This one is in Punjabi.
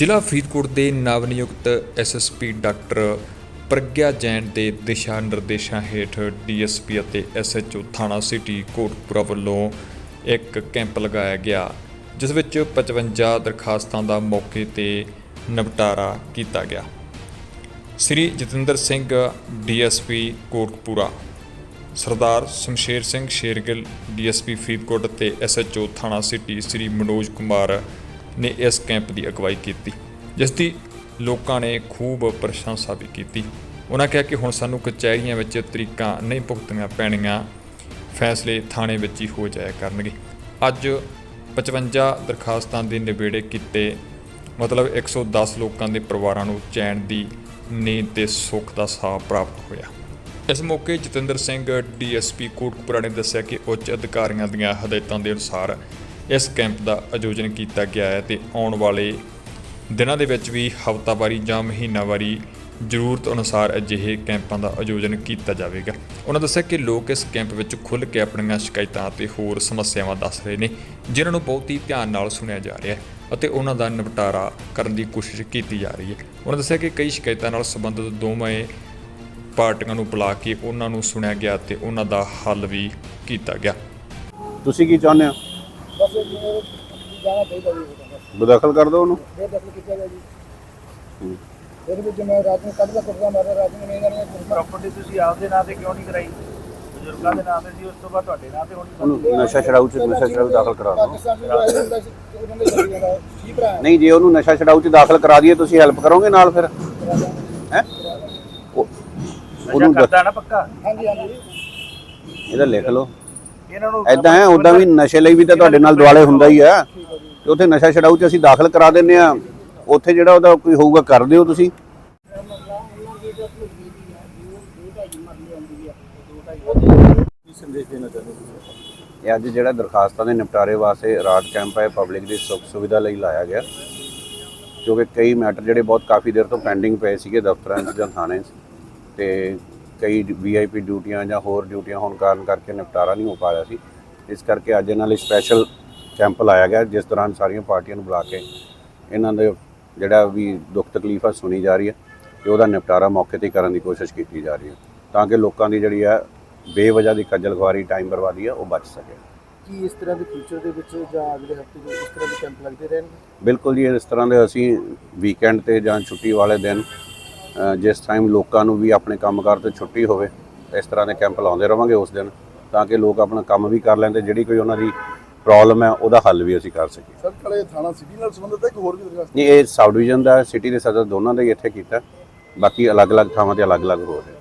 ਜ਼ਿਲ੍ਹਾ ਫਰੀਦਕੋਟ ਦੇ ਨਵ ਨਵਨਿਯੁਕਤ ਐਸਐਸਪੀ ਡਾਕਟਰ ਪ੍ਰਗਿਆ ਜੈਨ ਦੇ ਦਿਸ਼ਾ ਨਿਰਦੇਸ਼ਾਂ ਹੇਠ ਡੀਐਸਪੀ ਅਤੇ ਐਸਐਚਓ ਥਾਣਾ ਸਿਟੀ ਕੋਟਪੁਰਾ ਵੱਲੋਂ ਇੱਕ ਕੈਂਪ ਲਗਾਇਆ ਗਿਆ, ਜਿਸ ਵਿੱਚ 55 ਦਰਖਾਸਤਾਂ ਦਾ ਮੌਕੇ ਤੇ ਨਿਪਟਾਰਾ ਕੀਤਾ ਗਿਆ। ਸ੍ਰੀ ਜਤਿੰਦਰ ਸਿੰਘ ਡੀਐਸਪੀ ਕੋਟਕਪੂਰਾ ਸਰਦਾਰ ਸ਼ਮਸ਼ੇਰ ਸਿੰਘ ਸ਼ੇਰਗਿੱਲ ਡੀਐਸਪੀ ਫਰੀਦਕੋਟ ਅਤੇ ਐਸਐਚਓ ਥਾਣਾ ਸਿਟੀ ਸ੍ਰੀ ਮਨੋਜ ਕੁਮਾਰ ਨੇ ਇਸ ਕੈਂਪ ਦੀ ਅਗਵਾਈ ਕੀਤੀ, ਜਿਸ ਦੀ ਲੋਕਾਂ ਨੇ ਖੂਬ ਪ੍ਰਸ਼ੰਸਾ ਵੀ ਕੀਤੀ। ਉਹਨਾਂ ਕਿਹਾ ਕਿ ਹੁਣ ਸਾਨੂੰ ਕਚਹਿਰੀਆਂ ਵਿੱਚ ਤਰੀਕਾਂ ਨਹੀਂ ਭੁਗਤਣੀਆਂ ਪੈਣੀਆਂ ਫੈਸਲੇ ਥਾਣੇ ਵਿੱਚ ਹੀ ਹੋ ਜਾਇਆ ਕਰਨਗੇ। ਅੱਜ 55 ਦਰਖਾਸਤਾਂ ਦੇ ਨਿਬੇੜੇ ਕੀਤੇ, ਮਤਲਬ 110 ਲੋਕਾਂ ਦੇ ਪਰਿਵਾਰਾਂ ਨੂੰ ਚੈਨ ਦੀ ਨੀਂਦ ਤੇ ਸੁੱਖ ਦਾ ਸਾਹ ਪ੍ਰਾਪਤ ਹੋਇਆ। ਇਸ ਮੌਕੇ ਜਤਿੰਦਰ ਸਿੰਘ ਡੀਐਸਪੀ ਕੋਟਕਪੁਰਾ ਨੇ ਦੱਸਿਆ ਕਿ ਉੱਚ ਅਧਿਕਾਰੀਆਂ ਦੀਆਂ ਹਦਾਇਤਾਂ ਦੇ ਅਨੁਸਾਰ ਇਸ ਕੈਂਪ ਦਾ ਆਯੋਜਨ ਕੀਤਾ ਗਿਆ ਹੈ ਤੇ ਆਉਣ ਵਾਲੇ ਦਿਨਾਂ ਦੇ ਵਿੱਚ ਵੀ ਹਫ਼ਤਾਵਾਰੀ ਜਾਂ ਮਹੀਨਾਵਾਰੀ ਜ਼ਰੂਰਤ ਅਨੁਸਾਰ ਅਜਿਹੇ ਕੈਂਪਾਂ ਦਾ ਆਯੋਜਨ ਕੀਤਾ ਜਾਵੇਗਾ। ਉਹਨਾਂ ਦੱਸਿਆ ਕਿ ਲੋਕ ਇਸ ਕੈਂਪ ਵਿੱਚ ਖੁੱਲ੍ਹ ਕੇ ਆਪਣੀਆਂ ਸ਼ਿਕਾਇਤਾਂ ਅਤੇ ਹੋਰ ਸਮੱਸਿਆਵਾਂ ਦੱਸ ਰਹੇ ਨੇ, ਜਿਨ੍ਹਾਂ ਨੂੰ ਬਹੁਤ ਹੀ ਧਿਆਨ ਨਾਲ ਸੁਣਿਆ ਜਾ ਰਿਹਾ ਹੈ ਅਤੇ ਉਹਨਾਂ ਦਾ ਨਿਪਟਾਰਾ ਕਰਨ ਦੀ ਕੋਸ਼ਿਸ਼ ਕੀਤੀ ਜਾ ਰਹੀ ਹੈ। ਉਹਨਾਂ ਦੱਸਿਆ ਕਿ ਕਈ ਸ਼ਿਕਾਇਤਾਂ ਨਾਲ ਸੰਬੰਧਿਤ ਦੋਵੇਂ ਪਾਰਟੀਆਂ ਨੂੰ ਬੁਲਾ ਕੇ ਉਹਨਾਂ ਨੂੰ ਸੁਣਿਆ ਗਿਆ ਤੇ ਉਹਨਾਂ ਦਾ ਹੱਲ ਵੀ ਕੀਤਾ ਗਿਆ। ਤੁਸੀਂ ਕੀ ਚਾਹੁੰਦੇ ਹੋ? ਬਸ ਇਹ ਜਾਣਾ ਚਾਹੀਦਾ ਜੀ ਉਹਦਾ ਬਸ। ਬਦਖਲ ਕਰ ਦਿਓ ਉਹਨੂੰ। ਇਹ ਦਖਲ ਕੀਤਾ ਗਿਆ ਜੀ। ਇਹਦੇ ਵਿੱਚ ਮੈਂ ਰਾਤ ਨੂੰ ਕੱਢਦਾ ਕੁੱਟਦਾ ਮਾਰਿਆ ਰਾਤ ਨੂੰ ਨਹੀਂ ਕਰਨੀ ਪ੍ਰਾਪਰਟੀ ਤੁਸੀਂ ਆਪਦੇ ਨਾਂ ਤੇ ਕਿਉਂ ਨਹੀਂ ਕਰਾਈ? ਬਜ਼ੁਰਗਾਂ ਦੇ ਨਾਂ ਤੇ ਸੀ ਉਸ ਤੋਂ ਬਾਅਦ ਤੁਹਾਡੇ ਨਾਂ ਤੇ ਹੋਣੀ ਉਹਨੂੰ ਨਸ਼ਾ ਛਡਾਊ ਚ ਨਸ਼ਾ ਛਡਾਊ ਦਾਖਲ ਕਰਾ ਦਿਓ। ਦੇ ਨਹੀਂ ਜੇ ਉਹਨੂੰ ਨਸ਼ਾ ਛਡਾਊ ਚ ਦਾਖਲ ਕਰਾ ਦਈਏ ਤੁਸੀਂ ਹੈਲਪ ਕਰੋਗੇ ਨਾਲ ਫਿਰ? ਹੈ? ਉਹਨੂੰ ਦ- ਕਰਦਾ ਨਾ ਪੱਕਾ। ਹਾਂਜੀ ਹਾਂਜੀ। ਇਹਦਾ ਲਿਖ ਲਓ। ਐਦਾਂ ਹੈ ਉਦਾਂ ਵੀ ਨਸ਼ੇ ਲਈ ਵੀ ਤਾਂ ਤੁਹਾਡੇ ਨਾਲ ਦੁਆਲੇ ਹੁੰਦਾ ਹੀ ਆ। ਤੇ ਉੱਥੇ ਨਸ਼ਾ ਛਡਾਊ ਚ ਅਸੀਂ ਦਾਖਲ ਕਰਾ ਦਿੰਨੇ ਆ। ਉੱਥੇ ਜਿਹੜਾ ਉਹਦਾ ਕੋਈ ਹੋਊਗਾ, ਕਰ ਦਿਓ ਤੁਸੀਂ। ਇਹ ਅੱਜ ਜਿਹੜਾ ਦਰਖਾਸਤਾਂ ਦੇ ਨਿਪਟਾਰੇ ਵਾਸਤੇ ਰਾਤ ਕੈਂਪ ਹੈ, ਪਬਲਿਕ ਦੀ ਸੁੱਖ ਸੁਵਿਧਾ ਲਈ ਲਾਇਆ ਗਿਆ। ਕਿਉਂਕਿ ਕਈ ਮੈਟਰ ਜਿਹੜੇ ਬਹੁਤ ਕਾਫੀ ਦੇਰ ਤੋਂ ਪੈਂਡਿੰਗ ਪਏ ਸੀਗੇ ਦਫ਼ਤਰਾਂ 'ਚ ਜਾਂ ਥਾਣੇ 'ਚ। ਤੇ ਕਈ ਵੀਆਈਪੀ ਡਿਊਟੀਆਂ ਜਾਂ ਹੋਰ ਡਿਊਟੀਆਂ ਹੋਣ ਕਾਰਨ ਕਰਕੇ ਨਿਪਟਾਰਾ ਨਹੀਂ ਹੋ ਪਾ ਰਿਹਾ ਸੀ। ਇਸ ਕਰਕੇ ਅੱਜ ਇਹਨਾਂ ਲਈ ਸਪੈਸ਼ਲ ਕੈਂਪ ਲਾਇਆ ਗਿਆ ਜਿਸ ਦੌਰਾਨ ਸਾਰੀਆਂ ਪਾਰਟੀਆਂ ਨੂੰ ਬੁਲਾ ਕੇ ਇਹਨਾਂ ਦੇ ਜਿਹੜਾ ਵੀ ਦੁੱਖ ਤਕਲੀਫ ਆ ਸੁਣੀ ਜਾ ਰਹੀ ਹੈ ਤੇ ਉਹਦਾ ਨਿਪਟਾਰਾ ਮੌਕੇ ਤੇ ਕਰਨ ਦੀ ਕੋਸ਼ਿਸ਼ ਕੀਤੀ ਜਾ ਰਹੀ ਹੈ ਤਾਂ ਕਿ ਲੋਕਾਂ ਦੀ ਜਿਹੜੀ ਹੈ ਬੇਵਜ੍ਹਾ ਦੀ ਖੱਜਲ ਖੁਆਰੀ ਟਾਈਮ ਬਰਬਾਦੀ ਹੈ ਉਹ ਬਚ ਸਕੇ। ਕੀ ਇਸ ਤਰ੍ਹਾਂ ਦੇ ਫਿਊਚਰ ਦੇ ਵਿੱਚ ਜਾਂ ਅਗਲੇ ਹਫ਼ਤੇ ਦੇ ਇਸ ਤਰ੍ਹਾਂ ਦੇ ਕੈਂਪ ਲੱਗਦੇ ਰਹਿਣਗੇ? ਬਿਲਕੁਲ ਜੀ ਇਸ ਤਰ੍ਹਾਂ ਦੇ ਅਸੀਂ ਵੀਕਐਂਡ ਤੇ ਜਾਂ ਛੁੱਟੀ ਵਾਲੇ ਦਿਨ ਜਿਸ ਟਾਈਮ ਲੋਕਾਂ ਨੂੰ ਵੀ ਆਪਣੇ ਕੰਮਕਾਰ ਤੇ ਛੁੱਟੀ ਹੋਵੇ ਇਸ ਤਰ੍ਹਾਂ ਦੇ ਕੈਂਪ ਲਾਉਂਦੇ ਰਵਾਂਗੇ ਉਸ ਦਿਨ ਤਾਂ ਕਿ ਲੋਕ ਆਪਣਾ ਕੰਮ ਵੀ ਕਰ ਲੈਣ ਤੇ ਜਿਹੜੀ ਕੋਈ ਉਹਨਾਂ ਦੀ ਪ੍ਰੋਬਲਮ ਹੈ ਉਹਦਾ ਹੱਲ ਵੀ ਅਸੀਂ ਕਰ ਸਕੀਏ। ਸਰ ਕਲੇ ਥਾਣਾ ਸਿਟੀ ਨਾਲ ਸੰਬੰਧਿਤ ਹੈ ਕਿ ਹੋਰ ਵੀ ਦਰਖਾਸਤ? ਜੀ ਇਹ ਸਬ ਡਿਵੀਜ਼ਨ ਦਾ ਸਿਟੀ ਦੇ ਸਦਰ ਦੋਨਾਂ ਦਾ ਹੀ ਇੱਥੇ ਕੀਤਾ। ਬਾਕੀ ਅਲੱਗ-ਅਲੱਗ ਥਾਵਾਂ ਤੇ ਅਲੱਗ-ਅਲੱਗ ਹੋ ਰਿਹਾ